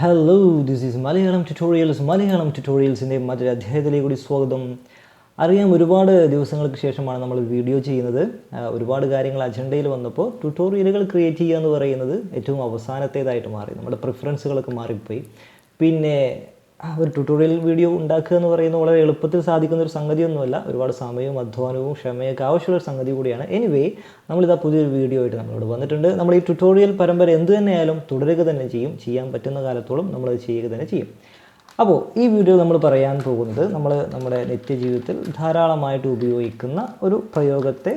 Hello this is Malayalam tutorials Malayalam ട്യൂട്ടോറിയൽസിന്റെ മറ്റൊരു അധ്യായത്തിലേക്ക് കൂടി സ്വാഗതം. അറിയാം ഒരുപാട് ദിവസങ്ങൾക്ക് ശേഷമാണ് നമ്മൾ വീഡിയോ ചെയ്യുന്നത്. ഒരുപാട് കാര്യങ്ങൾ അജണ്ടയിൽ വന്നപ്പോൾ ട്യൂട്ടോറിയലുകൾ ക്രിയേറ്റ് ചെയ്യുക എന്ന് പറയുന്നത് ഏറ്റവും അവസാനത്തേതായിട്ട് മാറി. നമ്മുടെ പ്രിഫറൻസുകളൊക്കെ മാറിപ്പോയി. പിന്നെ ഒരു ട്യൂട്ടോറിയൽ വീഡിയോ ഉണ്ടാക്കുക എന്ന് പറയുന്നത് വളരെ എളുപ്പത്തിൽ സാധിക്കുന്ന ഒരു സംഗതിയൊന്നുമല്ല. ഒരുപാട് സമയവും അധ്വാനവും ക്ഷമയൊക്കെ ആവശ്യമുള്ള ഒരു സംഗതി കൂടിയാണ്. എനിവേ നമ്മളിതാ പുതിയൊരു വീഡിയോ ആയിട്ട് നമ്മളോട് വന്നിട്ടുണ്ട്. നമ്മൾ ഈ ട്യൂട്ടോറിയൽ പരമ്പര എന്ത് തന്നെയായാലും തുടരുക തന്നെ ചെയ്യും. ചെയ്യാൻ പറ്റുന്ന കാലത്തോളം നമ്മളത് ചെയ്യുക തന്നെ ചെയ്യും. അപ്പോൾ ഈ വീഡിയോ നമ്മൾ പറയാൻ പോകുന്നത് നമ്മൾ നമ്മുടെ നിത്യജീവിതത്തിൽ ധാരാളമായിട്ട് ഉപയോഗിക്കുന്ന ഒരു പ്രയോഗത്തെ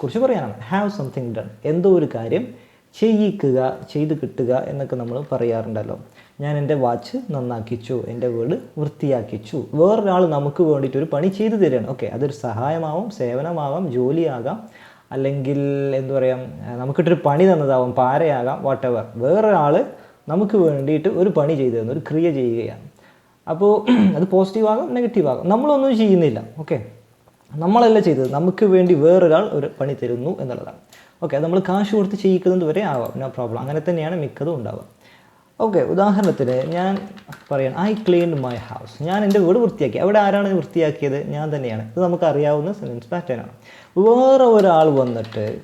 കുറിച്ച് പറയാനാണ്. ഹാവ് സംതിങ് ഡൺ എന്തോ ഒരു കാര്യം ചെയ്യിക്കുക ചെയ്ത് കിട്ടുക എന്നൊക്കെ നമ്മൾ പറയാറുണ്ടല്ലോ. ഞാൻ എന്റെ വാച്ച് നന്നാക്കിച്ചു എന്റെ വീട് വൃത്തിയാക്കിച്ചു. വേറൊരാൾ നമുക്ക് വേണ്ടിയിട്ട് ഒരു പണി ചെയ്തു തരണം ഓക്കെ അതൊരു സഹായമാവാം സേവനമാവാം ജോലിയാകാം അല്ലെങ്കിൽ എന്താ പറയുക നമുക്കിട്ടൊരു പണി തന്നതാവാം പാരയാകാം വാട്ടെവർ വേറൊരാൾ നമുക്ക് വേണ്ടിയിട്ട് ഒരു പണി ചെയ്തു തന്നു ഒരു ക്രിയ ചെയ്യുകയാണ്. അപ്പോൾ അത് പോസിറ്റീവ് ആകാം നെഗറ്റീവ് ആകാം നമ്മളൊന്നും ചെയ്യുന്നില്ല. ഓക്കെ നമ്മളല്ല ചെയ്തത്. നമുക്ക് വേണ്ടി വേറൊരാൾ ഒരു പണി തരുന്നു എന്നുള്ളതാണ്. ഓക്കെ നമ്മൾ കാശ് കൊടുത്ത് ചെയ്യിക്കുന്നത് വരെ ആവാം നോ പ്രോബ്ലം അങ്ങനെ തന്നെയാണ് മിക്കതും ഉണ്ടാവുക. ഓക്കെ ഉദാഹരണത്തിന് ഞാൻ പറയാം ഐ ക്ലീൻ മൈ ഹൗസ് ഞാൻ എന്റെ വീട് വൃത്തിയാക്കി. അവിടെ ആരാണ് വൃത്തിയാക്കിയത്? ഞാൻ തന്നെയാണ്. ഇത് നമുക്ക് അറിയാവുന്ന സെൻസ് പാറ്റേൺ ആണ്. വേറെ ഒരാൾ വന്നിട്ട്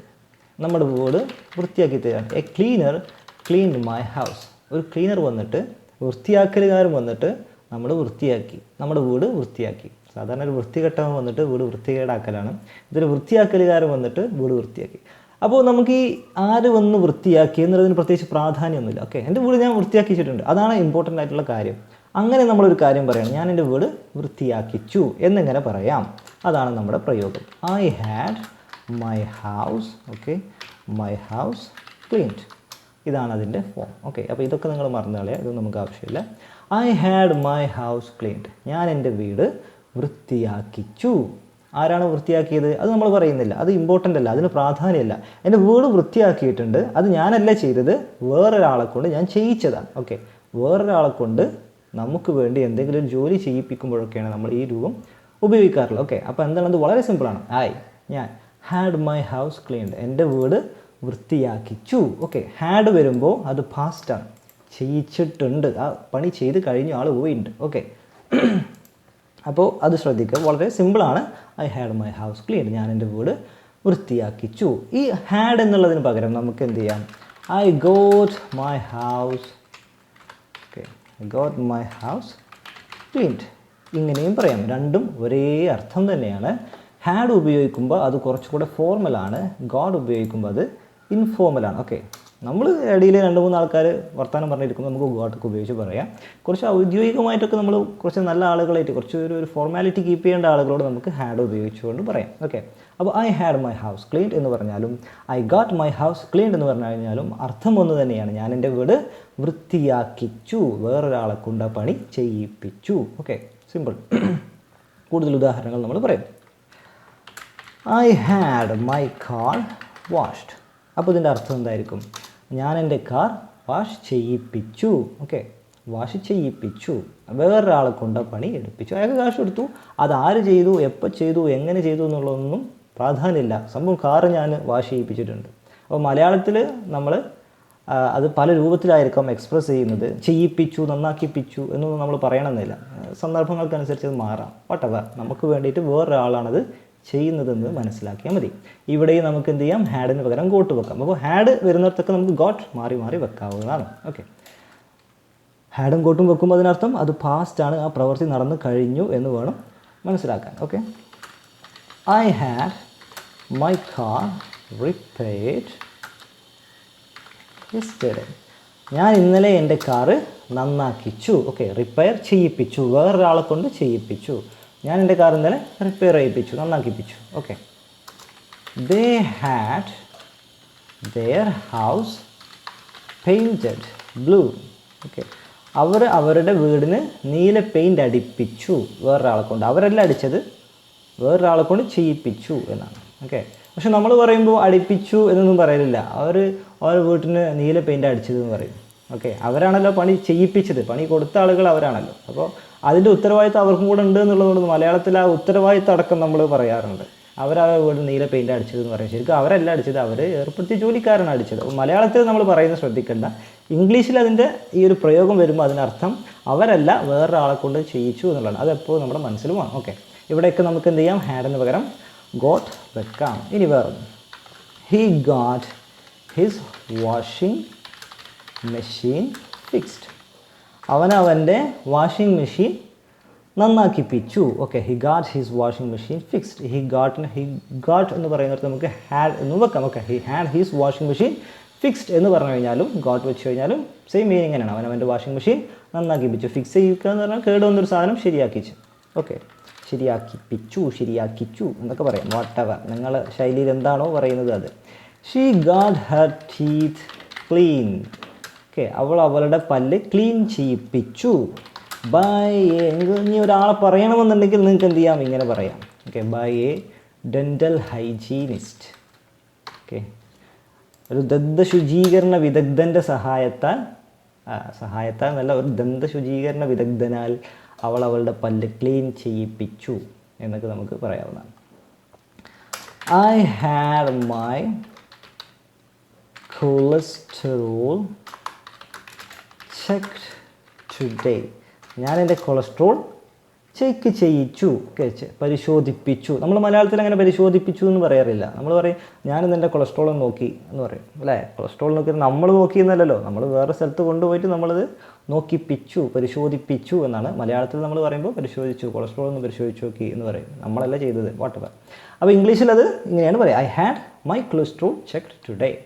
നമ്മുടെ വീട് വൃത്തിയാക്കി തരാണ് a cleaner clean my house ഒരു ക്ലീനർ വന്നിട്ട് വൃത്തിയാക്കലുകാരൻ വന്നിട്ട് നമ്മൾ വൃത്തിയാക്കി. നമ്മുടെ വീട് വൃത്തിയാക്കി. സാധാരണ ഒരു വൃത്തികെട്ടവൻ വന്നിട്ട് വീട് വൃത്തികേടാക്കലാണ്. ഇതൊരു വൃത്തിയാക്കലുകാരൻ വന്നിട്ട് വീട് വൃത്തിയാക്കി. അപ്പോൾ നമുക്ക് ഈ ആര് വന്ന് വൃത്തിയാക്കി എന്നുള്ളതിന് പ്രത്യേകിച്ച് പ്രാധാന്യമൊന്നുമില്ല. ഓക്കെ എന്റെ വീട് ഞാൻ വൃത്തിയാക്കിച്ചിട്ടുണ്ട് അതാണ് ഇമ്പോർട്ടന്റ് ആയിട്ടുള്ള കാര്യം. അങ്ങനെ നമ്മളൊരു കാര്യം പറയണം. ഞാൻ എന്റെ വീട് വൃത്തിയാക്കിച്ചു എന്നിങ്ങനെ പറയാം. അതാണ് നമ്മുടെ പ്രയോഗം. I had my house okay my house cleaned ഇതാണ് അതിന്റെ ഫോം ഓക്കെ അപ്പോൾ ഇതൊക്കെ നിങ്ങൾ മറന്നു കളയുക ഇതൊന്നും നമുക്ക് ആവശ്യമില്ല. I had my house cleaned ഞാൻ എന്റെ വീട് വൃത്തിയാക്കിച്ചു. ആരാണ് വൃത്തിയാക്കിയത്? അത് നമ്മൾ പറയുന്നില്ല. അത് ഇമ്പോർട്ടന്റ് അല്ല. അതിന് പ്രാധാന്യമല്ല. എന്റെ വീട് വൃത്തിയാക്കിയിട്ടുണ്ട്. അത് ഞാനല്ല ചെയ്തത്. വേറൊരാളെ കൊണ്ട് ഞാൻ ചെയ്യിച്ചതാണ്. ഓക്കെ വേറൊരാളെ കൊണ്ട് നമുക്ക് വേണ്ടി എന്തെങ്കിലും ഒരു ജോലി ചെയ്യിപ്പിക്കുമ്പോഴൊക്കെയാണ് നമ്മൾ ഈ രൂപം ഉപയോഗിക്കാറുള്ളത്. ഓക്കെ അപ്പോൾ എന്താണ്? അത് വളരെ സിമ്പിളാണ് ആയി ഞാൻ ഹാഡ് മൈ ഹൗസ് ക്ലീൻഡ് എന്റെ വീട് വൃത്തിയാക്കിച്ചു. ഓക്കെ ഹാഡ് വരുമ്പോൾ അത് പാസ്റ്റാണ് ചെയ്യിച്ചിട്ടുണ്ട്. ആ പണി ചെയ്ത് കഴിഞ്ഞ ആൾ പോയിട്ടുണ്ട്. ഓക്കെ അപ്പോൾ അത് ശ്രദ്ധിക്കുക. വളരെ സിമ്പിളാണ്. I had my house clean ഞാൻ എന്റെ വീട് വൃത്തിയാക്കിച്ചു. ഈ ഹാഡ് എന്നുള്ളതിന് പകരം നമുക്ക് എന്ത് ചെയ്യാം? I got my house okay I got my house cleaned ഇങ്ങനെയും പറയാം. രണ്ടും ഒരേ അർത്ഥം തന്നെയാണ്. ഹാഡ് ഉപയോഗിക്കുമ്പോൾ അത് കുറച്ചുകൂടെ ഫോർമലാണ് ഗോഡ് ഉപയോഗിക്കുമ്പോൾ അത് ഇൻഫോർമലാണ് ഓക്കെ നമ്മൾ ഇടയിൽ രണ്ട് മൂന്ന് ആൾക്കാർ വർത്തമാനം പറഞ്ഞിരിക്കുമ്പോൾ നമുക്ക് ഗോട്ടൊക്കെ ഉപയോഗിച്ച് പറയാം. കുറച്ച് ഔദ്യോഗികമായിട്ടൊക്കെ നമ്മൾ കുറച്ച് നല്ല ആളുകളായിട്ട് കുറച്ച് ഒരു ഒരു ഫോർമാലിറ്റി കീപ്പ് ചെയ്യേണ്ട ആളുകളോട് നമുക്ക് ഹാഡ് ഉപയോഗിച്ചുകൊണ്ട് പറയാം. ഓക്കെ അപ്പോൾ I had my house cleaned എന്ന് പറഞ്ഞാലും I got my house cleaned എന്ന് പറഞ്ഞു കഴിഞ്ഞാലും അർത്ഥം ഒന്ന് തന്നെയാണ്. ഞാൻ എന്റെ വീട് വൃത്തിയാക്കിച്ചു വേറൊരാളെ കൊണ്ട് പണി ചെയ്യിപ്പിച്ചു. ഓക്കെ സിമ്പിൾ കൂടുതൽ ഉദാഹരണങ്ങൾ നമ്മൾ പറയും. I had my car washed അപ്പോൾ ഇതിന്റെ അർത്ഥം എന്തായിരിക്കും? ഞാൻ എന്റെ കാർ വാഷ് ചെയ്യിപ്പിച്ചു. ഓക്കെ. വാഷ് ചെയ്യിപ്പിച്ചു. വേറൊരാളെ കൊണ്ട് പണി എടുപ്പിച്ചു. അയാൾക്ക് കാശ് കൊടുത്തു. അത് ആര് ചെയ്തു? എപ്പോൾ ചെയ്തു? എങ്ങനെ ചെയ്തു എന്നുള്ളതൊന്നും പ്രാധാന്യമില്ല. സംഭവം കാർ ഞാൻ വാഷ് ചെയ്യിപ്പിച്ചിട്ടുണ്ട്. അപ്പോൾ മലയാളത്തിൽ നമ്മൾ അത് പല രൂപത്തിലായിരിക്കും എക്സ്പ്രസ് ചെയ്യുന്നത്. ചെയ്യിപ്പിച്ചു നന്നാക്കിപ്പിച്ചു എന്നൊന്നും നമ്മൾ പറയണമെന്നില്ല. സന്ദർഭങ്ങൾക്കനുസരിച്ച് അത് മാറാം. വട്ടവർ നമുക്ക് വേണ്ടിയിട്ട് വേറൊരാളാണത് ചെയ്യുന്നതെന്ന് മനസ്സിലാക്കിയാൽ മതി. ഇവിടെയും നമുക്ക് എന്ത് ചെയ്യാം? ഹാഡിന് പകരം ഗോട്ട് വെക്കാം. അപ്പോൾ ഹാഡ് വരുന്നിടത്തൊക്കെ നമുക്ക് ഗോട്ട് മാറി മാറി വെക്കാവുന്നതാണ്. ഓക്കെ ഹാഡും ഗോട്ടും വെക്കുമ്പോൾ അതിനർത്ഥം അത് പാസ്റ്റ് ആണ് ആ പ്രവൃത്തി നടന്നു കഴിഞ്ഞു എന്ന് വേണം മനസ്സിലാക്കാൻ. Okay I had my car repaired ഞാൻ ഇന്നലെ എന്റെ കാറ് നന്നാക്കിച്ചു. ഓക്കെ റിപ്പയർ ചെയ്യിപ്പിച്ചു. വേറൊരാളെ കൊണ്ട് ചെയ്യിപ്പിച്ചു. ഞാൻ എന്റെ കാർ ഇന്നലെ റിപ്പയർ ചെയ്യിപ്പിച്ചു നന്നാക്കിപ്പിച്ചു. Okay they had their house painted blue okay അവർ അവരുടെ വീടിന് നീല പെയിന്റ് അടിപ്പിച്ചു വേറൊരാളെ കൊണ്ട്. അവരല്ല അടിച്ചത് വേറൊരാളെ കൊണ്ട് ചെയ്യിപ്പിച്ചു എന്നാണ്. ഓക്കെ പക്ഷെ നമ്മൾ പറയുമ്പോൾ അടിപ്പിച്ചു എന്നൊന്നും പറയലില്ല. അവർ അവരുടെ വീട്ടിന് നീല പെയിന്റ് അടിച്ചത് എന്ന് പറയും. ഓക്കെ അവരാണല്ലോ പണി ചെയ്യിപ്പിച്ചത്. പണി കൊടുത്ത ആളുകൾ അവരാണല്ലോ. അപ്പോൾ അതിന്റെ ഉത്തരവാദിത്തം അവർക്കും കൂടെ ഉണ്ട് എന്നുള്ളതുകൊണ്ട് മലയാളത്തിൽ ആ ഉത്തരവാദിത്തം അടക്കം നമ്മൾ പറയാറുണ്ട്. അവരാ വീട് നീല പെയിന്റ് അടിച്ചത് എന്ന് പറയും. ശരിക്കും അവരല്ല അടിച്ചത് അവർ ഏർപ്പെടുത്തിയ ജോലിക്കാരാണ് അടിച്ചത്. മലയാളത്തിൽ നമ്മൾ പറയുന്നത് ശ്രദ്ധിക്കേണ്ട. ഇംഗ്ലീഷിൽ അതിന്റെ ഈ ഒരു പ്രയോഗം വരുമ്പോൾ അതിനർത്ഥം അവരല്ല വേറൊരാളെ കൊണ്ട് ചെയ്യിച്ചു എന്നുള്ളതാണ്. അതെപ്പോഴും നമ്മുടെ മനസ്സിൽ വേണം ഓക്കെ ഇവിടെയൊക്കെ നമുക്ക് എന്ത് ചെയ്യാം? ഹാഡിന് പകരം ഗോട്ട് വെക്കാം. ഇനി വേറെ he got his washing machine fixed അവൻ washing machine നന്നാക്കിപ്പിച്ചു okay he got his washing machine fixed he got he got എന്ന് പറയുന്നിടത്ത് നമുക്ക് ഹാഡ് എന്ന് വെക്കാം. Okay he had his washing machine fixed എന്ന് പറഞ്ഞു കഴിഞ്ഞാലും ഗോട്ട് വെച്ച് കഴിഞ്ഞാലും സെയിം മീനിങ് തന്നെയാണ്. അവൻ അവന്റെ വാഷിംഗ് മെഷീൻ നന്നാക്കിപ്പിച്ചു ഫിക്സ് ചെയ്യുക എന്ന് പറഞ്ഞാൽ കേട് വന്നൊരു സാധനം ശരിയാക്കിച്ചു ഓക്കെ ശരിയാക്കിപ്പിച്ചു ശരിയാക്കിച്ചു എന്നൊക്കെ പറയാം. വാട്ടവർ നിങ്ങൾ ശൈലിയിൽ എന്താണോ പറയുന്നത് അത്. She got her teeth clean okay അവൾ അവളുടെ പല്ല് ക്ലീൻ ചെയ്യിപ്പിച്ചു. ബൈ എ ഇനി ഒരാളെ പറയണമെന്നുണ്ടെങ്കിൽ നിങ്ങൾക്ക് എന്ത് ചെയ്യാം? ഇങ്ങനെ പറയാം. Okay by a dental hygienist. Okay ഒരു ദന്ത ശുചീകരണ വിദഗ്ധന്റെ സഹായത്താൽ സഹായത്താൽ എന്നല്ല ഒരു ദന്ത ശുചീകരണ വിദഗ്ധനാൽ അവൾ അവളുടെ പല്ല് ക്ലീൻ ചെയ്യിപ്പിച്ചു എന്നൊക്കെ നമുക്ക് പറയാവുന്നതാണ്. I had my cholesterol check today ഞാൻ എന്റെ കൊളസ്ട്രോൾ ചെക്ക് ചെയ്യിച്ചു കേച്ച് പരിശോധിപ്പിച്ചു. നമ്മൾ മലയാളത്തിൽ അങ്ങനെ പരിശോധിപ്പിച്ചു എന്ന് പറയാറില്ല. നമ്മൾ പറയും ഞാനിന്ന് എന്റെ കൊളസ്ട്രോൾ നോക്കി എന്ന് പറയും. അല്ലേ? കൊളസ്ട്രോൾ നോക്കി നമ്മൾ നോക്കി എന്നല്ലല്ലോ. നമ്മൾ വേറെ സ്ഥലത്ത് കൊണ്ടുപോയിട്ട് നമ്മളത് നോക്കിപ്പിച്ചു പരിശോധിപ്പിച്ചു എന്നാണ് മലയാളത്തിൽ നമ്മൾ പറയുമ്പോൾ പരിശോധിച്ചു കൊളസ്ട്രോൾ ഒന്ന് പരിശോധിച്ചു നോക്കി എന്ന് പറയും. നമ്മളല്ല ചെയ്തത് വാട്ടവർ അപ്പോൾ ഇംഗ്ലീഷിൽ അത് ഇങ്ങനെയാണ് പറയുക I had my cholesterol check today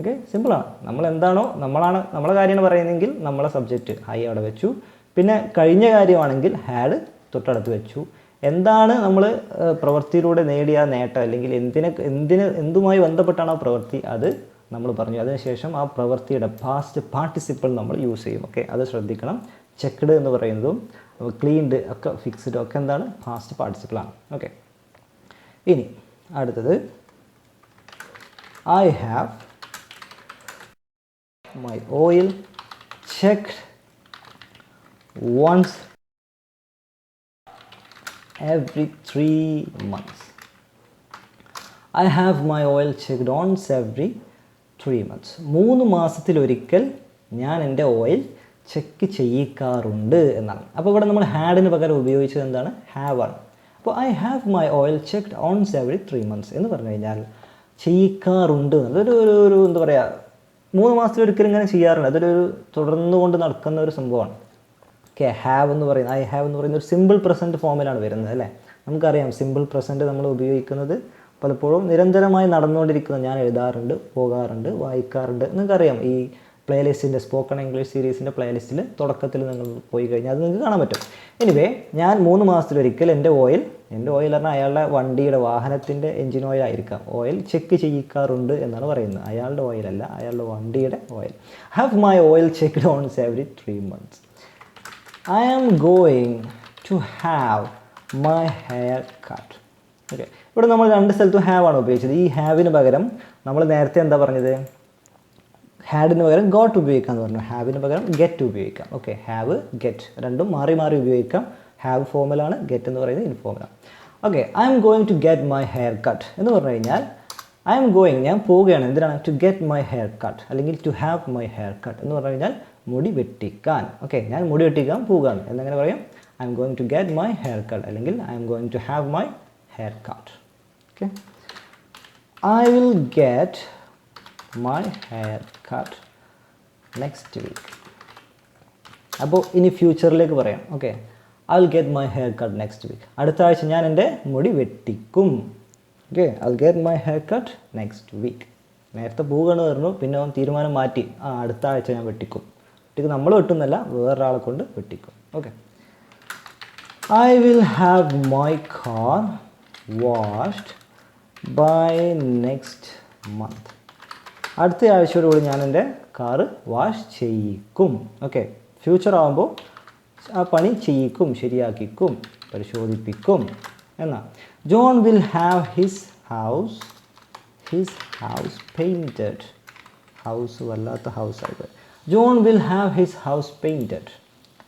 okay സിമ്പിളാണ് നമ്മൾ എന്താണോ നമ്മളാണ് നമ്മളെ കാര്യമാണ് പറയുന്നതെങ്കിൽ നമ്മളെ സബ്ജക്റ്റ് ഹൈ അവിടെ വെച്ചു. പിന്നെ കഴിഞ്ഞ കാര്യമാണെങ്കിൽ ഹാഡ് തൊട്ടടുത്ത് വെച്ചു. എന്താണ് നമ്മൾ പ്രവൃത്തിയിലൂടെ നേടിയ നേട്ടം? അല്ലെങ്കിൽ എന്തിനെ എന്തിന് എന്തുമായി ബന്ധപ്പെട്ടാണ് ആ പ്രവൃത്തി? അത് നമ്മൾ പറഞ്ഞു. അതിനുശേഷം ആ പ്രവൃത്തിയുടെ പാസ്റ്റ് പാർട്ടിസിപ്പിൾ നമ്മൾ യൂസ് ചെയ്യും. ഓക്കെ അത് ശ്രദ്ധിക്കണം. ചെക്ക്ഡ് എന്ന് പറയുന്നതും ക്ലീൻഡ് ഒക്കെ ഫിക്സ്ഡ് ഒക്കെ എന്താണ്? പാസ്റ്റ് പാർട്ടിസിപ്പിളാണ് ഓക്കെ ഇനി അടുത്തത്. I have my oil checked once every three months. I have my oil checked once every three months. മൂന്ന് മാസത്തിൽ ഒരിക്കൽ ഞാൻ എന്റെ ഓയിൽ ചെക്ക് ചെയ്യിക്കാറുണ്ട് എന്നാണ് അപ്പോൾ ഇവിടെ നമ്മൾ ഹാഡിന് പകരം ഉപയോഗിച്ചത് എന്താണ് ഹാവ് ആണ് അപ്പോൾ I have my oil checked once every three months എന്ന് പറഞ്ഞു കഴിഞ്ഞാൽ ചെയ്യിക്കാറുണ്ട് എന്നത് ഒരു ഒരു എന്താ പറയുക മൂന്ന് മാസത്തിലൊരിക്കലും ഇങ്ങനെ ചെയ്യാറുണ്ട് അതൊരു തുടർന്നു കൊണ്ട് നടക്കുന്ന ഒരു സംഭവമാണ്. ഓക്കെ ഹാവ് എന്ന് പറയുന്നത് ഐ ഹാവ് എന്ന് പറയുന്ന ഒരു സിമ്പിൾ പ്രസന്റ് ഫോമിലാണ് വരുന്നത് അല്ലേ? നമുക്കറിയാം സിമ്പിൾ പ്രസന്റ് നമ്മൾ ഉപയോഗിക്കുന്നത് പലപ്പോഴും നിരന്തരമായി നടന്നുകൊണ്ടിരിക്കുന്ന ഞാൻ എഴുതാറുണ്ട് പോകാറുണ്ട് വായിക്കാറുണ്ട്. നിങ്ങൾക്കറിയാം ഈ പ്ലേലിസ്റ്റിന്റെ സ്പോക്കൺ ഇംഗ്ലീഷ് സീരീസിന്റെ പ്ലേലിസ്റ്റിൽ തുടക്കത്തിൽ നിങ്ങൾ പോയി കഴിഞ്ഞാൽ അത് നിങ്ങൾക്ക് കാണാൻ പറ്റും. എനിവേ ഞാൻ മൂന്ന് മാസത്തിലൊരിക്കൽ എന്റെ ഓയിൽ എന്റെ ഓയിൽ പറഞ്ഞാൽ അയാളുടെ വണ്ടിയുടെ വാഹനത്തിന്റെ എഞ്ചിൻ ഓയിൽ ആയിരിക്കാം. ഓയിൽ ചെക്ക് ചെയ്യിക്കാറുണ്ട് എന്നാണ് പറയുന്നത്. അയാളുടെ ഓയിലല്ല അയാളുടെ വണ്ടിയുടെ oil have my oil check once every three months I am going to have my hair cut okay ഇവിടെ നമ്മൾ രണ്ട് സ്ഥലത്തും ഹാവ് ആണ് ഉപയോഗിച്ചത്. ഈ ഹാവിന് പകരം നമ്മൾ നേരത്തെ എന്താ പറഞ്ഞത്? ഹാഡിന് പകരം ഗോട്ട് ഉപയോഗിക്കാമെന്ന് പറഞ്ഞു. ഹാവിന് പകരം ഗെറ്റ് ഉപയോഗിക്കാം. ഓക്കെ ഹാവ് ഗെറ്റ് രണ്ടും മാറി മാറി ഉപയോഗിക്കാം. ഹാവ് ഫോമലാണ് ഗെറ്റ് എന്ന് പറയുന്നത് ഇൻഫോമലാണ് okay I'm going to get my hair cut എന്ന് പറഞ്ഞു കഴിഞ്ഞാൽ ഐ എം ഗോയിങ് ഞാൻ പോവുകയാണ്. എന്തിനാണ്? To get my hair cut അല്ലെങ്കിൽ to have my hair cut എന്ന് പറഞ്ഞു കഴിഞ്ഞാൽ മുടി വെട്ടിക്കാൻ. ഓക്കെ ഞാൻ മുടി വെട്ടിക്കാൻ പോവുകയാണ്. എന്നങ്ങനെ പറയും? I'm going to get my hair cut അല്ലെങ്കിൽ I'm going to have my hair cut okay I will get my hair cut next week അപ്പോൾ ഇനി ഫ്യൂച്ചറിലേക്ക് പറയാം. Okay I will get my hair cut next week അടുത്ത ആഴ്ച ഞാൻ എന്റെ മുടി വെട്ടിക്കും. Okay I will get my hair cut next week നേരത്തെ പോവുകയാണ് പറഞ്ഞു. പിന്നെ അവൻ തീരുമാനം മാറ്റി. ആ അടുത്ത ആഴ്ച ഞാൻ വെട്ടിക്കും. വെട്ടിക്കും. നമ്മൾ വെട്ടുന്നല്ല വേറൊരാളെ കൊണ്ട് വെട്ടിക്കും. Okay I will have my car washed by next month അടുത്ത ആഴ്ചയോടുകൂടി ഞാൻ എന്റെ കാറ് വാഷ് ചെയ്യിക്കും. ഓക്കെ. ഫ്യൂച്ചർ ആകുമ്പോൾ ആ പണി ചെയ്യിക്കും ശരിയാക്കിക്കും പരിശോധിപ്പിക്കും എന്നാ. John will have his house his house painted. House വല്ലാത്ത ഹൗസ് ആയിട്ട് John will have his house painted.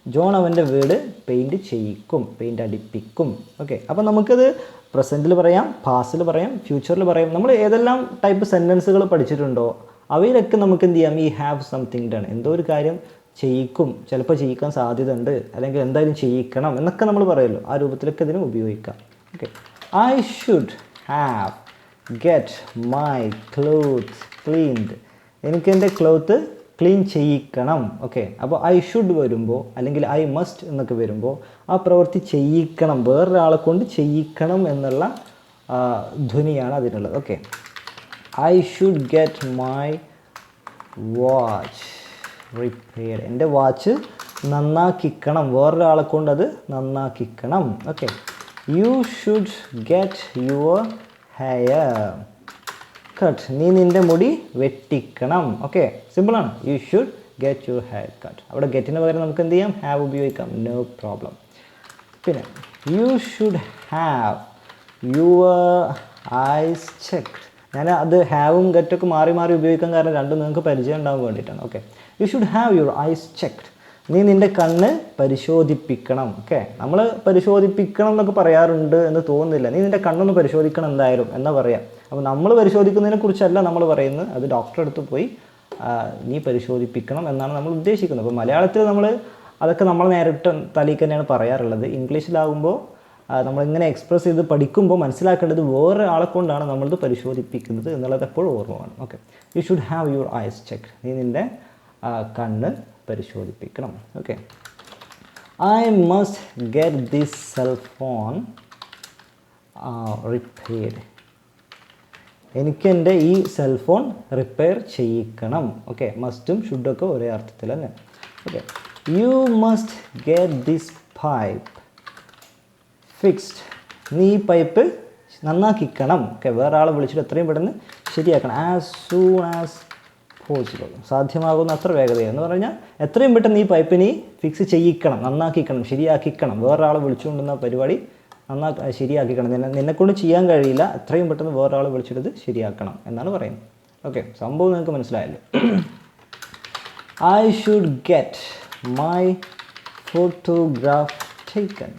John അവന്റെ വീട് പെയിന്റ് ചെയ്യിക്കും പെയിന്റ് അടിപ്പിക്കും. ഓക്കെ. അപ്പോൾ നമുക്കത് പ്രസന്റിൽ പറയാം പാസ്റ്റിൽ പറയാം ഫ്യൂച്ചറിൽ പറയാം. നമ്മൾ ഏതെല്ലാം ടൈപ്പ് സെന്റൻസുകൾ പഠിച്ചിട്ടുണ്ടോ അവയിലൊക്കെ നമുക്ക് എന്ത് ചെയ്യാം? ഈ ഹാവ് സംതിങ് ഡൺ എന്തോ ഒരു കാര്യം ചെയ്യിക്കും. ചിലപ്പോൾ ചെയ്യിക്കാൻ സാധ്യത ഉണ്ട് അല്ലെങ്കിൽ എന്തായാലും ചെയ്യിക്കണം എന്നൊക്കെ നമ്മൾ പറയുമല്ലോ ആ രൂപത്തിലൊക്കെ ഇതിന് ഉപയോഗിക്കാം. Okay I should have get my cloth cleaned എനിക്ക് എന്റെ ക്ലോത്ത് ക്ലീൻ ചെയ്യിക്കണം. ഓക്കെ അപ്പോൾ ഐ ഷുഡ് വരുമ്പോൾ അല്ലെങ്കിൽ ഐ മസ്റ്റ് എന്നൊക്കെ വരുമ്പോൾ ആ പ്രവൃത്തി ചെയ്യിക്കണം. വേറൊരാളെ കൊണ്ട് ചെയ്യിക്കണം എന്നുള്ള ധ്വനിയാണ് അതിനുള്ളത്. Okay I should get my watch repair എന്റെ വാച്ച് നന്നാക്കിക്കണം. വേറൊരാളെ കൊണ്ട് അത് നന്നാക്കിക്കണം. Okay you should get your hair cut നീ നിന്റെ മുടി വെട്ടിക്കണം. ഓക്കെ സിമ്പിളാണ് you should get your hair cut അവിടെ ഗെറ്റിന് പകരം നമുക്ക് എന്ത് ചെയ്യാം? ഹാവ് ഉപയോഗിക്കാം. നോ പ്രോബ്ലം പിന്നെ you should have your eyes checked ഞാൻ അത് ഹാവും ഗറ്റൊക്കെ മാറി മാറി ഉപയോഗിക്കാൻ കാരണം രണ്ടും നിങ്ങൾക്ക് പരിചയം ഉണ്ടാകാൻ വേണ്ടിയിട്ടാണ്. Okay you should have your eyes checked നീ നിന്റെ കണ്ണ് പരിശോധിപ്പിക്കണം. ഓക്കെ നമ്മൾ പരിശോധിപ്പിക്കണം എന്നൊക്കെ പറയാറുണ്ട് എന്ന് തോന്നുന്നില്ല. നീ നിന്റെ കണ്ണൊന്ന് പരിശോധിക്കണം എന്തായാലും എന്നാ പറയാം? അപ്പോൾ നമ്മൾ പരിശോധിക്കുന്നതിനെ കുറിച്ചല്ല നമ്മൾ പറയുന്നത്. അത് ഡോക്ടറെ അടുത്ത് പോയി നീ പരിശോധിപ്പിക്കണം എന്നാണ് നമ്മൾ ഉദ്ദേശിക്കുന്നത്. അപ്പോൾ മലയാളത്തിൽ നമ്മൾ അതൊക്കെ നമ്മൾ നേരിട്ട് തലയിൽ തന്നെയാണ് പറയാറുള്ളത്. ഇംഗ്ലീഷിലാകുമ്പോൾ നമ്മളിങ്ങനെ എക്സ്പ്രസ് ചെയ്ത് പഠിക്കുമ്പോൾ മനസ്സിലാക്കേണ്ടത് വേറെ ആളെ കൊണ്ടാണ് നമ്മളിത് പരിശോധിപ്പിക്കുന്നത് എന്നുള്ളത് എപ്പോഴും ഓർമ്മ വേണം. Okay you should have your eyes check നീ നിന്റെ കണ്ണ് പരിശോധിപ്പിക്കണം. Okay I must get this cellphone repaired എനിക്ക് എന്റെ ഈ സെൽഫോൺ റിപ്പയർ ചെയ്യിക്കണം. ഓക്കെ മസ്റ്റും ഷുഡൊക്കെ ഒരേ അർത്ഥത്തിൽ തന്നെ okay you must get this pipe fixed നീ ഈ പൈപ്പ് നന്നാക്കിക്കണം. ഓക്കെ വേറെ ആളെ വിളിച്ചിട്ട് എത്രയും പെട്ടെന്ന് ശരിയാക്കണം. ആസ് സൂൺ ആസ് പോസിബിൾ സാധ്യമാകുന്ന അത്ര വേഗതയാണ്. എന്ന് പറഞ്ഞാൽ എത്രയും പെട്ടെന്ന് ഈ പൈപ്പിനെ ഫിക്സ് ചെയ്യിക്കണം നന്നാക്കിക്കണം ശരിയാക്കിക്കണം. വേറൊരാളെ വിളിച്ചുകൊണ്ടുന്ന പരിപാടി നന്നാ ശരിയാക്കിക്കണം. നിന്നെ നിന്നെക്കൊണ്ട് ചെയ്യാൻ കഴിയില്ല എത്രയും പെട്ടെന്ന് വേറൊരാളെ വിളിച്ചിട്ട് ശരിയാക്കണം എന്നാണ് പറയുന്നത്. ഓക്കെ സംഭവം നിങ്ങൾക്ക് മനസ്സിലായല്ലോ. I should get my photograph taken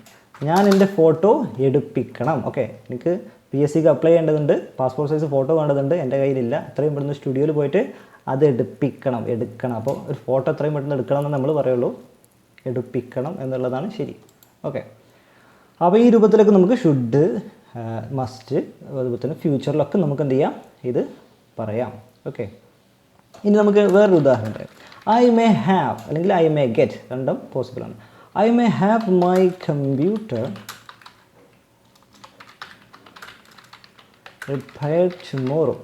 ഞാൻ എന്റെ ഫോട്ടോ എടുപ്പിക്കണം. ഓക്കെ എനിക്ക് പി എസ് സിക്ക് അപ്ലൈ ചെയ്യേണ്ടതുണ്ട്. പാസ്പോർട്ട് സൈസ് ഫോട്ടോ വേണ്ടതുണ്ട്. എന്റെ കയ്യിലില്ല. എത്രയും പെട്ടെന്ന് സ്റ്റുഡിയോയിൽ പോയിട്ട് അത് എടുപ്പിക്കണം എടുക്കണം. അപ്പോൾ ഒരു ഫോട്ടോ എത്രയും പെട്ടെന്ന് എടുക്കണം എന്ന് നമ്മൾ പറയുള്ളൂ. എടുപ്പിക്കണം എന്നുള്ളതാണ് ശരി. ഓക്കെ അപ്പോൾ ഈ രൂപത്തിലൊക്കെ നമുക്ക് ഷുഡ് മസ്റ്റ് അതുപോലെ തന്നെ ഫ്യൂച്ചറിലൊക്കെ നമുക്ക് എന്ത് ചെയ്യാം? ഇത് പറയാം. ഓക്കെ ഇനി നമുക്ക് വേറൊരു ഉദാഹരണം പറയാം. ഐ മേ ഹാവ് അല്ലെങ്കിൽ ഐ മേ ഗെറ്റ് രണ്ടും പോസിബിൾ ആണ്. I may have my computer repair tomorrow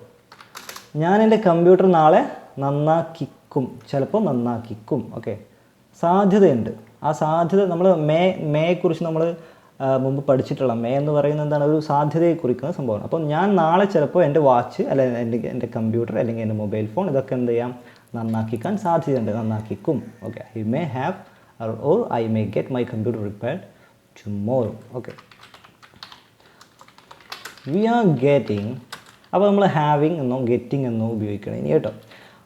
ഞാൻ എന്റെ കമ്പ്യൂട്ടർ നാളെ നന്നാക്കിക്കും ചിലപ്പോൾ നന്നാക്കിക്കും. ഓക്കെ സാധ്യതയുണ്ട്. ആ സാധ്യത നമ്മൾ മേ മേയെക്കുറിച്ച് നമ്മൾ മുമ്പ് പഠിച്ചിട്ടുള്ള മേ എന്ന് പറയുന്നത് എന്താണ്? ഒരു സാധ്യതയെ കുറിക്കുന്ന സംഭവമാണ്. അപ്പോൾ ഞാൻ നാളെ ചിലപ്പോൾ എന്റെ വാച്ച് അല്ലെങ്കിൽ എന്റെ എന്റെ കമ്പ്യൂട്ടർ അല്ലെങ്കിൽ എന്റെ മൊബൈൽ ഫോൺ ഇതൊക്കെ എന്ത് ചെയ്യാം? നന്നാക്കിക്കാൻ സാധ്യതയുണ്ട്. നന്നാക്കിക്കും. Okay I may have or I may get my computer repaired tomorrow okay we are getting അപ്പോൾ നമ്മൾ ഹാവിങ് എന്നോ ഗെറ്റിംഗ് എന്നോ ഉപയോഗിക്കണം ഇനി കേട്ടോ.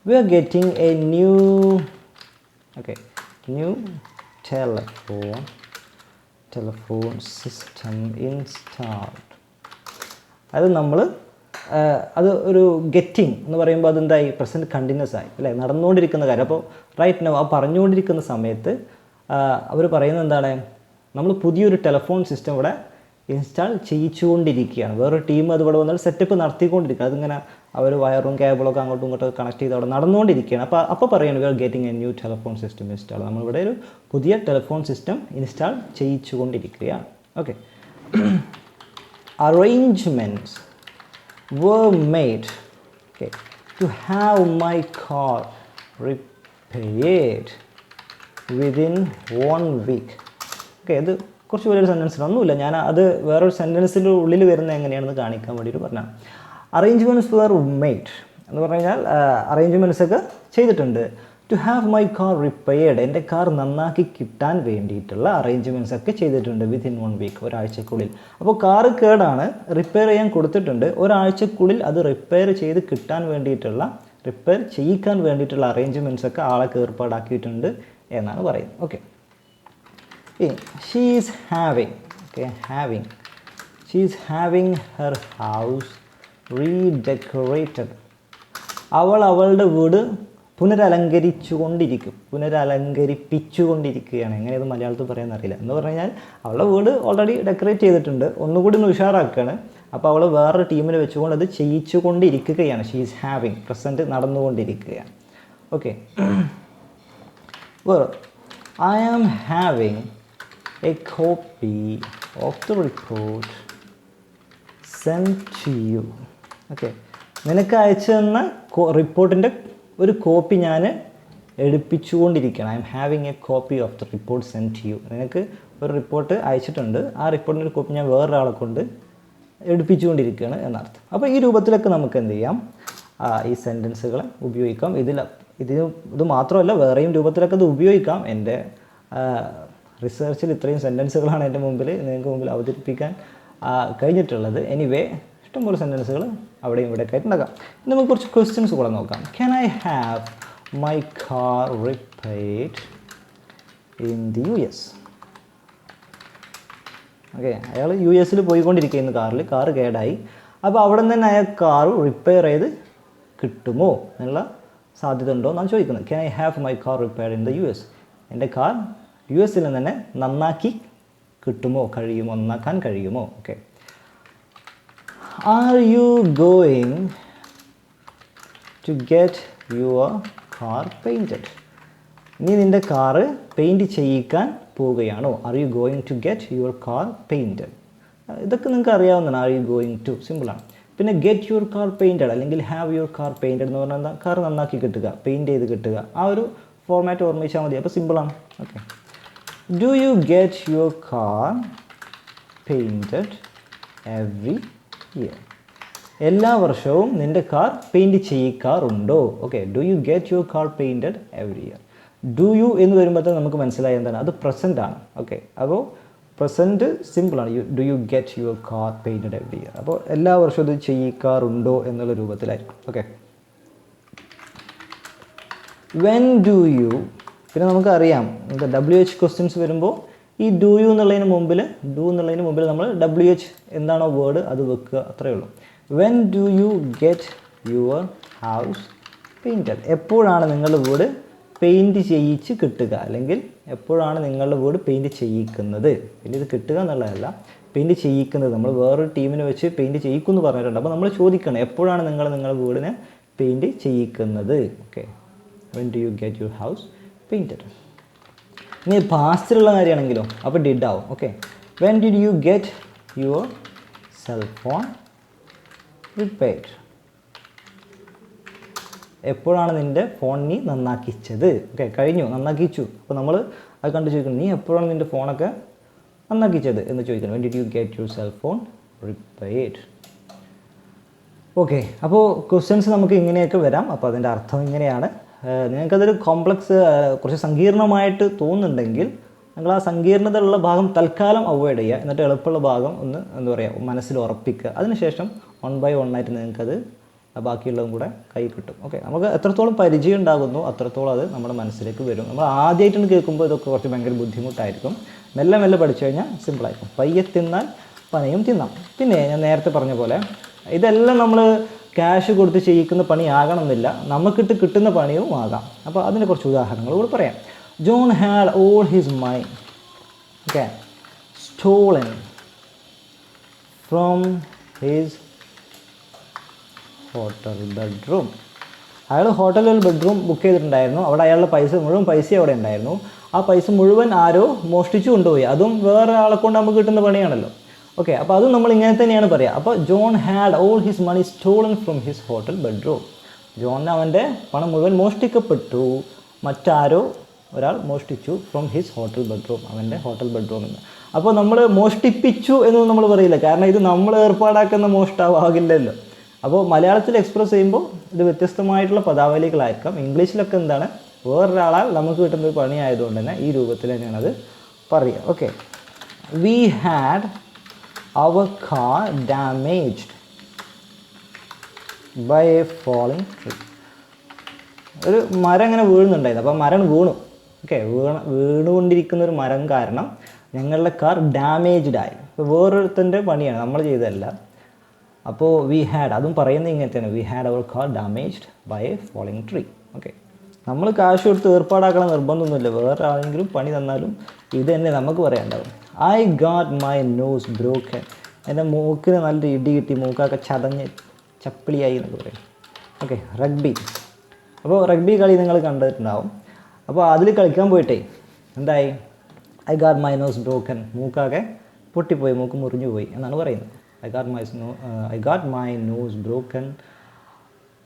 We are getting a new okay new telephone telephone system installed അത് നമ്മൾ അത് ഒരു ഗെറ്റിംഗ് എന്ന് പറയുമ്പോൾ അതെന്തായി? പ്രസന്റ് കണ്ടിന്യൂസ് ആയി അല്ലേ? നടന്നുകൊണ്ടിരിക്കുന്ന കാര്യം. അപ്പോൾ റൈറ്റ് നോ ആ പറഞ്ഞുകൊണ്ടിരിക്കുന്ന സമയത്ത് അവർ പറയുന്നത് എന്താണ്? നമ്മൾ പുതിയൊരു ടെലഫോൺ സിസ്റ്റം ഇവിടെ ഇൻസ്റ്റാൾ ചെയ്യിച്ചുകൊണ്ടിരിക്കുകയാണ്. വേറൊരു ടീം അതുപോലെ വന്നാൽ സെറ്റപ്പ് നടത്തിക്കൊണ്ടിരിക്കുക അതിങ്ങനെ അവർ വയറും കേബിളൊക്കെ അങ്ങോട്ടും ഇങ്ങോട്ടും കണക്ട് ചെയ്ത് അവിടെ നടന്നുകൊണ്ടിരിക്കുകയാണ്. അപ്പോൾ അപ്പോൾ പറയുന്നത് we are getting a new telephone system install നമ്മളിവിടെ ഒരു പുതിയ telephone system install ചെയ്യിച്ചുകൊണ്ടിരിക്കുകയാണ്. Okay arrangements were made okay, to have my car repaired within one week. Okay ഇത് കുറച്ച് വലിയൊരു സെന്റൻസിൽ ഒന്നുമില്ല. ഞാൻ അത് വേറൊരു സെന്റൻസിന്റെ ഉള്ളിൽ വരുന്നത് എങ്ങനെയാണെന്ന് കാണിക്കാൻ വേണ്ടിയിട്ട് പറഞ്ഞാണ് അറേഞ്ച്മെന്റ്സ് വെർ മെയ്ഡ് എന്ന് പറഞ്ഞു കഴിഞ്ഞാൽ അറേഞ്ച്മെന്റ്സ് ഒക്കെ ചെയ്തിട്ടുണ്ട്. To have my car repaired എന്റെ കാർ നന്നാക്കി കിട്ടാൻ വേണ്ടിയിട്ടുള്ള അറേഞ്ച്മെന്റ്സ് ഒക്കെ ചെയ്തിട്ടുണ്ട് വിത്തിൻ വൺ വീക്ക് ഒരാഴ്ചക്കുള്ളിൽ. അപ്പോൾ കാറ് കേടാണ് റിപ്പയർ ചെയ്യാൻ കൊടുത്തിട്ടുണ്ട്. ഒരാഴ്ചക്കുള്ളിൽ അത് റിപ്പയർ ചെയ്ത് കിട്ടാൻ വേണ്ടിയിട്ടുള്ള റിപ്പയർ ചെയ്യിക്കാൻ വേണ്ടിയിട്ടുള്ള അറേഞ്ച്മെന്റ്സ് ഒക്കെ ആളൊക്കെ ഏർപ്പാടാക്കിയിട്ടുണ്ട് എന്നാണ് പറയുന്നത്. Okay she is having okay having she is having her house redecorated അവൾ അവളുടെ വീട് പുനരലങ്കരിച്ചുകൊണ്ടിരിക്കും. പുനരലങ്കരിപ്പിച്ചുകൊണ്ടിരിക്കുകയാണ്. എങ്ങനെ ഇത് മലയാളത്തിൽ പറയാൻ അറിയില്ല. എന്ന് പറഞ്ഞു കഴിഞ്ഞാൽ അവളുടെ വീട് ഓൾറെഡി ഡെക്കറേറ്റ് ചെയ്തിട്ടുണ്ട്. ഒന്നുകൂടി ഒന്ന് ഉഷാറാക്കുകയാണ്. അപ്പോൾ അവൾ വേറൊരു ടീമിനെ വെച്ചുകൊണ്ട് അത് ചെയ്യിച്ചുകൊണ്ടിരിക്കുകയാണ്. ഷീ ഈസ് ഹാവിങ് പ്രസന്റ് നടന്നുകൊണ്ടിരിക്കുകയാണ്. ഓക്കെ വേറെ I am having a copy of the report sent to you. Okay നിനക്ക് അയച്ചു തന്ന റിപ്പോർട്ടിന്റെ ഒരു കോപ്പി ഞാൻ എടുപ്പിച്ചുകൊണ്ടിരിക്കുകയാണ്. I'm having a copy of the report send to you നിനക്ക് ഒരു റിപ്പോർട്ട് അയച്ചിട്ടുണ്ട്. ആ റിപ്പോർട്ടിന്റെ കോപ്പി ഞാൻ വേറൊരാളെ കൊണ്ട് എടുപ്പിച്ചുകൊണ്ടിരിക്കുകയാണ് എന്നർത്ഥം. അപ്പോൾ ഈ രൂപത്തിലൊക്കെ നമുക്ക് എന്ത് ചെയ്യാം? ഈ സെന്റൻസുകളെ ഉപയോഗിക്കാം. ഇതിൽ ഇതിന് ഇത് മാത്രമല്ല വേറെയും രൂപത്തിലൊക്കെ ഇത് ഉപയോഗിക്കാം. എന്റെ റിസർച്ചിൽ ഇത്രയും സെന്റൻസുകളാണ് എന്റെ മുമ്പിൽ നിങ്ങൾക്ക് മുമ്പിൽ അവതരിപ്പിക്കാൻ കഴിഞ്ഞിട്ടുള്ളത്. എനിവേ ഇഷ്ടംപോലെ സെന്റൻസുകൾ അവിടെയും ഇവിടെയൊക്കെ ഉണ്ടാക്കാം ഇനി നമുക്ക് കുറച്ച് ക്വസ്റ്റ്യൻസ് കൂടെ നോക്കാം. Can I have my car repaired in the U S okay അയാൾ യു എസിൽ പോയിക്കൊണ്ടിരിക്കുന്നു കാറിൽ കാർ കേടായി. അപ്പോൾ അവിടെ നിന്ന് തന്നെ അയാൾ കാർ റിപ്പയർ ചെയ്ത് കിട്ടുമോ എന്നുള്ള സാധ്യത ഉണ്ടോ എന്നാണ് ചോദിക്കുന്നത്. Can I have my car repaired in the U S എന്റെ കാർ യു എസിൽ നിന്ന് തന്നെ നന്നാക്കി കിട്ടുമോ? കഴിയുമോ? നന്നാക്കാൻ കഴിയുമോ? Okay are you going to get your car painted? നീ നിന്റെ കാറ് പെയിന്റ് ചെയ്യിക്കാൻ പോവുകയാണോ? Are you going to get your car painted ഇതൊക്കെ നിങ്ങൾക്ക് അറിയാവുന്നതാണ്. ആർ യു ഗോയിങ് ടു സിമ്പിളാണ് പിന്നെ ഗെറ്റ് യുവർ കാർ പെയിന്റഡ് അല്ലെങ്കിൽ ഹാവ് യുവർ കാർ പെയിന്റഡ് എന്ന് പറഞ്ഞാൽ എന്താ? കാർ നന്നാക്കി കിട്ടുക പെയിന്റ് ചെയ്ത് കിട്ടുക. ആ ഒരു ഫോർമാറ്റ് ഓർമ്മിച്ചാൽ മതി. അപ്പോൾ സിമ്പിളാണ് okay do you get your car painted every year എല്ലാ വർഷവും നിന്റെ car paint ചെയ്യിക്കാറുണ്ടോ? Okay do you get your car painted every year do you എന്ന് വരുമ്പോഴത്തേക്ക് നമുക്ക് മനസ്സിലായി എന്താണ്? അത് പ്രസന്റ് ആണ്. ഓക്കെ അപ്പോൾ പ്രസന്റ് സിമ്പിളാണ് you do you get your car painted every year അപ്പോൾ എല്ലാ വർഷവും ഇത് ചെയ്യിക്കാറുണ്ടോ എന്നുള്ള രൂപത്തിലായിരിക്കും. ഓക്കെ വെൻ ഡു യു പിന്നെ നമുക്കറിയാം ഡബ്ല്യു എച്ച് ക്വസ്റ്റ്യൻസ് വരുമ്പോൾ ഈ ഡു യു എന്നുള്ളതിന് മുമ്പിൽ ഡു എന്നുള്ളതിന് മുമ്പിൽ നമ്മൾ ഡബ്ല്യു എച്ച് എന്താണോ വേർഡ് അത് വെക്കുക അത്രയേ ഉള്ളൂ. When do you get your house painted എപ്പോഴാണ് നിങ്ങളുടെ വീട് പെയിന്റ് ചെയ്യിച്ച് കിട്ടുക? അല്ലെങ്കിൽ എപ്പോഴാണ് നിങ്ങളുടെ വീട് പെയിന്റ് ചെയ്യിക്കുന്നത്? ഇത് കിട്ടുക എന്നുള്ളതല്ല പെയിന്റ് ചെയ്യിക്കുന്നത്. നമ്മൾ വേറൊരു ടീമിനെ വെച്ച് പെയിന്റ് ചെയ്യിക്കുമെന്ന് പറഞ്ഞിട്ടുണ്ട്. അപ്പോൾ നമ്മൾ ചോദിക്കണം എപ്പോഴാണ് നിങ്ങൾ നിങ്ങളുടെ വീടിനെ paint ചെയ്യിക്കുന്നത്? Okay when do you get your house painted ഇനി പാസ്റ്റിലുള്ള കാര്യമാണെങ്കിലോ? അപ്പോൾ ഡിഡ് ആവും. Okay when did you get your cell phone repaired എപ്പോഴാണ് നിന്റെ ഫോൺ നീ നന്നാക്കിച്ചത്? ഓക്കെ കഴിഞ്ഞു. നന്നാക്കിച്ചു. അപ്പോൾ നമ്മൾ അത് കണ്ടു ചോദിക്കണം നീ എപ്പോഴാണ് നിന്റെ ഫോണൊക്കെ നന്നാക്കിച്ചത്? എന്ന് ചോദിക്കണം when did you get your cell phone repaired okay അപ്പോൾ ക്വസ്റ്റ്യൻസ് നമുക്ക് ഇങ്ങനെയൊക്കെ വരാം. അപ്പോൾ അതിന്റെ അർത്ഥം ഇങ്ങനെയാണ്. നിങ്ങൾക്കതൊരു കോംപ്ലക്സ് കുറച്ച് സങ്കീർണമായിട്ട് തോന്നുന്നുണ്ടെങ്കിൽ നിങ്ങൾ ആ സങ്കീർണത ഉള്ള ഭാഗം തൽക്കാലം അവോയ്ഡ് ചെയ്യുക. എന്നിട്ട് എളുപ്പമുള്ള ഭാഗം ഒന്ന് എന്താ പറയുക മനസ്സിൽ ഉറപ്പിക്കുക. അതിനുശേഷം വൺ ബൈ വൺ ആയിട്ട് നിങ്ങൾക്കത് ബാക്കിയുള്ളതും കൂടെ കൈ കിട്ടും. ഓക്കെ നമുക്ക് എത്രത്തോളം പരിചയം ഉണ്ടാകുന്നു അത്രത്തോളം അത് നമ്മുടെ മനസ്സിലേക്ക് വരും. നമ്മൾ ആദ്യമായിട്ടാണ് കേൾക്കുമ്പോൾ ഇതൊക്കെ കുറച്ച് ഭയങ്കര ബുദ്ധിമുട്ടായിരിക്കും. മെല്ലെ മെല്ലെ പഠിച്ചു കഴിഞ്ഞാൽ സിമ്പിളായിരിക്കും പയ്യെ തിന്നാൽ പനയും തിന്നാം. പിന്നെ ഞാൻ നേരത്തെ പറഞ്ഞ പോലെ ഇതെല്ലാം നമ്മൾ ക്യാഷ് കൊടുത്ത് ചെയ്യിക്കുന്ന പണി ആകണമെന്നില്ല. നമുക്കിട്ട് കിട്ടുന്ന പണിയും ആകാം. അപ്പോൾ അതിന് കുറച്ച് ഉദാഹരണങ്ങൾ കൂടെ പറയാം. John had all his my okay stolen from his hotel bedroom അയാൾ ഹോട്ടലിൽ ഒരു ബെഡ്റൂം ബുക്ക് ചെയ്തിട്ടുണ്ടായിരുന്നു. അവിടെ അയാളുടെ പൈസ മുഴുവൻ പൈസ അവിടെ ഉണ്ടായിരുന്നു. ആ പൈസ മുഴുവൻ ആരോ മോഷ്ടിച്ചു കൊണ്ടുപോയി. അതും വേറെ കൊണ്ട് നമുക്ക് കിട്ടുന്ന പണിയാണല്ലോ. ഓക്കെ അപ്പോൾ അതും നമ്മൾ ഇങ്ങനെ തന്നെയാണ് പറയുക അപ്പോൾ John had all his money stolen from his hotel bedroom ജോണിന് അവന്റെ പണം മുഴുവൻ മോഷ്ടിക്കപ്പെട്ടു. മറ്റാരോ ഒരാൾ മോഷ്ടിച്ചു ഫ്രം ഹിസ് ഹോട്ടൽ ബെഡ്റൂം അവന്റെ ഹോട്ടൽ ബെഡ്റൂമിൽ നിന്ന് അപ്പോൾ നമ്മൾ മോഷ്ടിപ്പിച്ചു എന്നൊന്നും നമ്മൾ പറയില്ല. കാരണം ഇത് നമ്മൾ ഏർപ്പാടാക്കുന്ന മോഷ്ടാവാകില്ലല്ലോ. അപ്പോൾ മലയാളത്തിൽ എക്സ്പ്രസ് ചെയ്യുമ്പോൾ ഇത് വ്യത്യസ്തമായിട്ടുള്ള പദാവലികളായിരിക്കാം. ഇംഗ്ലീഷിലൊക്കെ എന്താണ്? വേറൊരാളാൽ നമുക്ക് കിട്ടുന്ന ഒരു പണിയായതുകൊണ്ട് തന്നെ ഈ രൂപത്തിൽ തന്നെയാണ് അത് പറയുക okay we had our car damaged by a falling tree. ഒരു മരം ഇങ്ങനെ വീഴുന്നുണ്ടായിരുന്നു. അപ്പോൾ മരം വീണു. ഓക്കെ വീണ വീണുകൊണ്ടിരിക്കുന്ന ഒരു മരം കാരണം ഞങ്ങളുടെ കാർ ഡാമേജ്ഡ് ആയി. ഇപ്പോൾ വേറൊരുത്തന്റെ പണിയാണ്. നമ്മൾ ചെയ്തതല്ല. അപ്പോൾ വി ഹാഡ് അതും പറയുന്നത് ഇങ്ങനെ തന്നെ we had our car damaged by a falling tree okay നമ്മൾ കാശ് കൊടുത്ത് ഏർപ്പാടാക്കണം നിർബന്ധമൊന്നുമില്ല. വേറെ ആരെങ്കിലും പണി തന്നാലും ഇത് തന്നെ നമുക്ക് പറയാനുണ്ടാവും. I got my nose broken എന്റെ മൂക്കിന് നല്ല ഇടി കിട്ടി. മൂക്കൊക്കെ ചതഞ്ഞ് ചപ്പിളിയായി എന്നൊക്കെ പറയും. ഓക്കെ റഗ്ബി അപ്പോൾ റഗ്ബി കളി നിങ്ങൾ കണ്ടിട്ടുണ്ടാവും. അപ്പോൾ അതിൽ കളിക്കാൻ പോയിട്ടേ എന്തായി? I got my nose broken മൂക്കാകെ പൊട്ടിപ്പോയി. മൂക്ക് മുറിഞ്ഞു പോയി എന്നാണ് പറയുന്നത്. I got my no I got my nose broken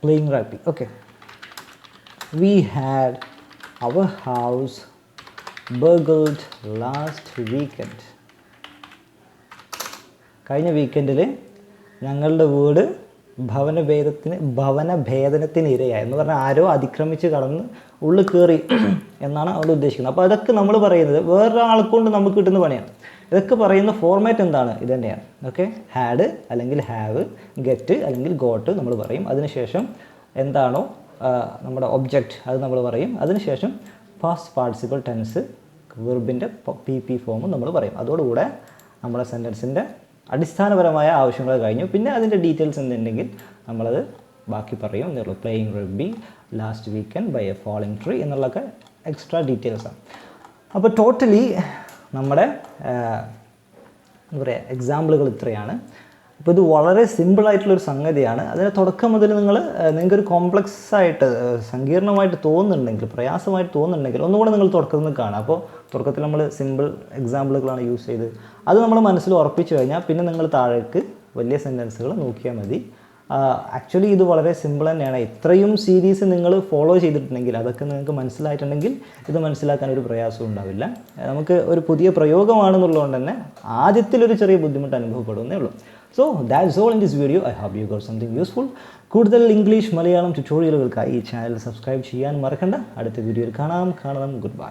playing rugby okay we had our house burgled last weekend. കഴിഞ്ഞ വീക്കെൻഡിൽ ഞങ്ങളുടെ വീട് ഭവനഭേദത്തിന് ഭവനഭേദനത്തിന് ഇരയായി. എന്ന് പറഞ്ഞാൽ ആരോ അതിക്രമിച്ച് കടന്ന് ഉള്ളിൽ കയറി എന്നാണ് അവർ ഉദ്ദേശിക്കുന്നത്. അപ്പോൾ അതൊക്കെ നമ്മൾ പറയുന്നത് വേറൊരാളെ കൊണ്ട് നമുക്ക് കിട്ടുന്ന പണിയാണ്. ഇതൊക്കെ പറയുന്ന ഫോർമാറ്റ് എന്താണ്? ഇത് തന്നെയാണ്. ഓക്കെ ഹാഡ് അല്ലെങ്കിൽ ഹാവ് ഗെറ്റ് അല്ലെങ്കിൽ ഗോട്ട് നമ്മൾ പറയും. അതിനുശേഷം എന്താണോ നമ്മുടെ ഒബ്ജക്റ്റ് അത് നമ്മൾ പറയും. അതിനുശേഷം പാസ്റ്റ് പാർട്ടിസിപ്പിൾ ടെൻസ് വെർബിന്റെ പി പി ഫോമും നമ്മൾ പറയും. അതോടുകൂടെ നമ്മുടെ സെന്റൻസിന്റെ അടിസ്ഥാനപരമായ ആവശ്യങ്ങൾ കഴിഞ്ഞു. പിന്നെ അതിന്റെ ഡീറ്റെയിൽസ് എന്തുണ്ടെങ്കിൽ നമ്മളത് ബാക്കി പറയും. എന്നുള്ളൂ playing rugby last weekend by a falling tree എന്നുള്ളതൊക്കെ എക്സ്ട്രാ ഡീറ്റെയിൽസാണ് അപ്പോൾ ടോട്ടലി നമ്മുടെ എന്താ പറയുക എക്സാമ്പിളുകൾ ഇത്രയാണ്. അപ്പോൾ ഇത് വളരെ സിമ്പിളായിട്ടുള്ളൊരു സംഗതിയാണ്. അതിന് തുടക്കം മുതൽ നിങ്ങൾ നിങ്ങൾക്കൊരു കോംപ്ലക്സ് ആയിട്ട് സങ്കീർണമായിട്ട് തോന്നുന്നുണ്ടെങ്കിൽ പ്രയാസമായിട്ട് തോന്നുന്നുണ്ടെങ്കിൽ ഒന്നുകൂടെ നിങ്ങൾ തുടക്കത്തിൽ നിന്ന് കാണാം. അപ്പോൾ തുടക്കത്തിൽ നമ്മൾ സിമ്പിൾ എക്സാമ്പിളുകളാണ് യൂസ് ചെയ്ത് അത് നമ്മൾ മനസ്സിൽ ഉറപ്പിച്ചു കഴിഞ്ഞാൽ പിന്നെ നിങ്ങൾ താഴേക്ക് വലിയ സെന്റൻസുകൾ നോക്കിയാൽ മതി. ആക്ച്വലി ഇത് വളരെ സിമ്പിൾ തന്നെയാണ്. ഇത്രയും സീരീസ് നിങ്ങൾ ഫോളോ ചെയ്തിട്ടുണ്ടെങ്കിൽ അതൊക്കെ നിങ്ങൾക്ക് മനസ്സിലായിട്ടുണ്ടെങ്കിൽ ഇത് മനസ്സിലാക്കാൻ ഒരു പ്രയാസവും ഉണ്ടാവില്ല. നമുക്ക് ഒരു പുതിയ പ്രയോഗമാണെന്നുള്ളതുകൊണ്ട് തന്നെ ആദ്യത്തിലൊരു ചെറിയ ബുദ്ധിമുട്ട് അനുഭവപ്പെടുന്നേ ഉള്ളൂ. So that's all in this video I have you got something useful കൂടുതൽ ഇംഗ്ലീഷ് മലയാളം ട്യൂട്ടോറിയലുകൾക്കായി ഈ ചാനൽ സബ്സ്ക്രൈബ് ചെയ്യാൻ മറക്കണ്ട. അടുത്ത വീഡിയോയിൽ കാണാം. കാണണം. Good bye